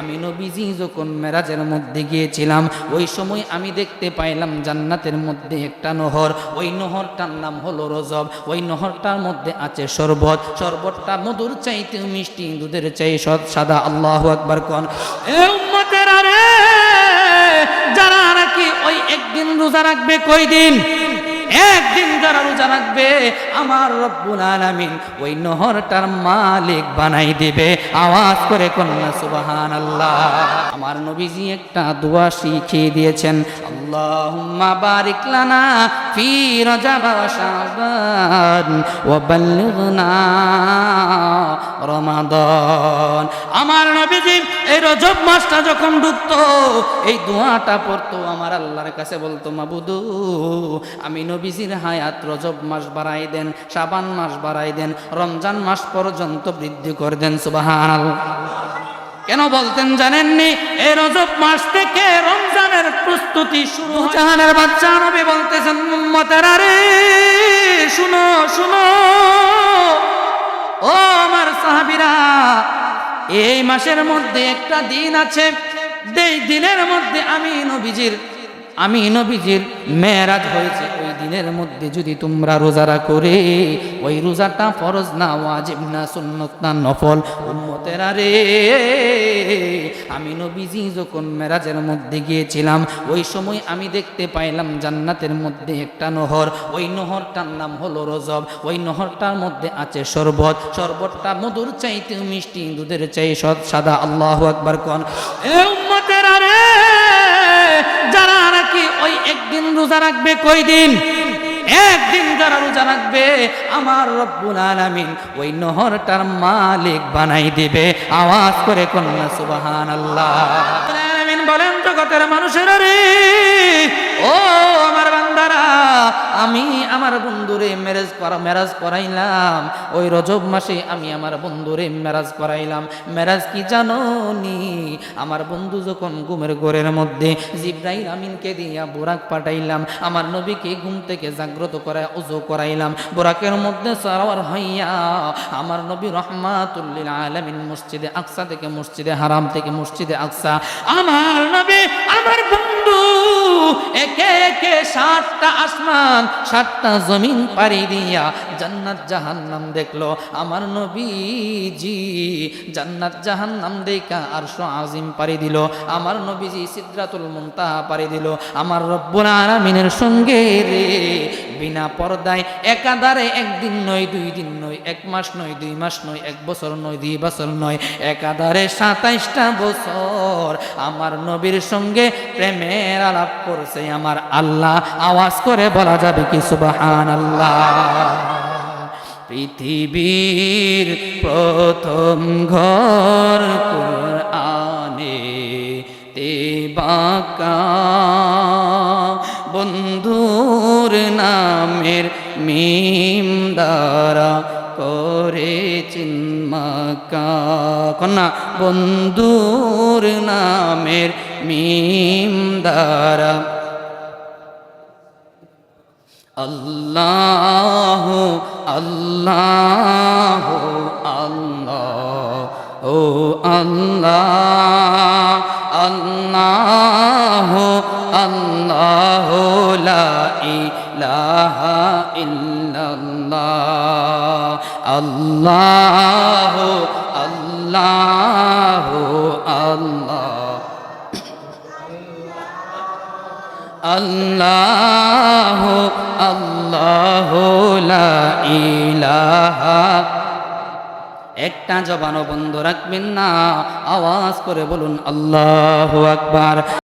আমি নবীজি যখন মেরাজের মধ্যে গিয়েছিলাম, ওই সময় আমি দেখতে পাইলাম জান্নাতের মধ্যে একটা নহর। ওই নহরটার নাম হলো রজব। ওই নহরটার মধ্যে আছে শরবত। শরবতটা মধুর চাইতে মিষ্টি, দুধের চাই সৎ, সাদা। আল্লাহ আকবার কন যারা নাকি ওই একদিন রোজা রাখবে কই দিন একদিন যারা রোজা রাখবে, আমার রব্বুল আলামিন ওই নহরটার মালিক বানাই দিবে। আওয়াজ করে কন্যা সুবাহান আল্লাহ আমার নবীজি একটা দোয়া শিখিয়ে দিয়েছেন বারিক লানা ফি রজব ওয়া শাবান ওয়া রমাদান। আমার নবীজি এই রজব মাসটা যখন ঢুকতো এই দোয়াটা পড়তো, আমার আল্লাহর কাছে বলতো, মাবুদু, আমি নবীজির হায়াত রজব মাস বাড়াই দেন সাবান মাস বাড়াই দেন, রমজান মাস পর্যন্ত বৃদ্ধি করে দেন সুবাহান কেন বলতেন জানেননি? এই রজব মাস থেকে রমজানের প্রস্তুতি শুরু জাহানের বাচ্চা নবী বলতেছেন, উম্মতেরা রে, শুনো শুনো। ও আমার সাহাবিরা, এই মাসের মধ্যে একটা দিন আছে। এই দিনের মধ্যে আমি নবীজির আমি নবীজির মেয়েরাজ হয়েছে। ওই দিনের মধ্যে যদি তোমরা রোজারা করে ওই রোজাটা ফরজ না, ওয়াজিব না, সুন্নত না, নফল উম্মতেরা রে। আমি নবীজি যখন মেরাজের মধ্যে গিয়েছিলাম, ওই সময় আমি দেখতে পাইলাম জান্নাতের মধ্যে একটা নহর। ওই নহরটার নাম হলো রজব। ওই নহরটার মধ্যে আছে শরবত। শরবতটা মধুর চাইতে মিষ্টি, দুধের চাই সৎ, সাদা। আল্লাহ আকবার কন। রোজা রাখবে কই দিন একদিন যারা রোজা রাখবে, আমার রব্বুল আলামিন ওই নহরটার মালিক বানাই দিবে। আওয়াজ করে কন্যা সুবাহান আল্লাহ বলেন, জগতের মানুষের রে, ও আমার বান্দারা আমি আমার বন্ধুরে মেরেজ করা মেরাজ করাইলাম। ওই রজব মাসে আমি আমার বন্ধুরে মেরাজ করাইলাম। মেরাজ কি জানো নি আমার বন্ধু যখন ঘুমের ঘরের মধ্যে জিব্রাইল আমিনকে দিয়া বোরাক পাঠাইলাম, আমার নবীকে ঘুম থেকে জাগ্রত করায় উজু করাইলাম। বোরাকের মধ্যে সারার হইয়া আমার নবী রহমাতুল্লিল আলামিন মসজিদে আকসা থেকে মসজিদে হারাম থেকে মসজিদে আকসা, আমার নবী সাতটা আসমান, সাতটা জমিন পাড়ি দিয়া জান্নাত জাহান্নাম দেখল। আমার নবীজি জান্নাত জাহান্নাম দেখা আর আজিম পাড়ি দিল। আমার নবীজি সিদ্রাতুল মুনতাহা পাড়ি দিল। আমার রব্বুল আলামিনের সঙ্গে রে, বিনা পর্দায় একাধারে একদিন নয়, দুই দিন নয়, এক মাস নয়, দুই মাস নয়, এক বছর নয়, দুই বছর নয়, একাধারে সাতাইশটা বছর আমার নবীর সঙ্গে প্রেমের আলাপ করছে আমার আল্লাহ। আওয়াজ করে বলা যাবে কি সুবাহান আল্লাহ পৃথিবীর প্রথম ঘর আনে তে বাঁকা বন্ধুর নামের মিম দ্বারা করে চিন্মাকা কন্যা, বন্ধুর নামের মিম দ্বারা আল্লাহ আল্লাহ আল্লাহ ও আল্লাহ আল্লাহ আল্লাহ ইলাহা ইল্লাল্লাহ আল্লাহ আল্লাহ আল্লাহ আল্লাহ আল্লাহ ইলাহা। একটা জবানও বন্ধ রাখবেন না আওয়াজ করে বলুন আল্লাহ আকবার।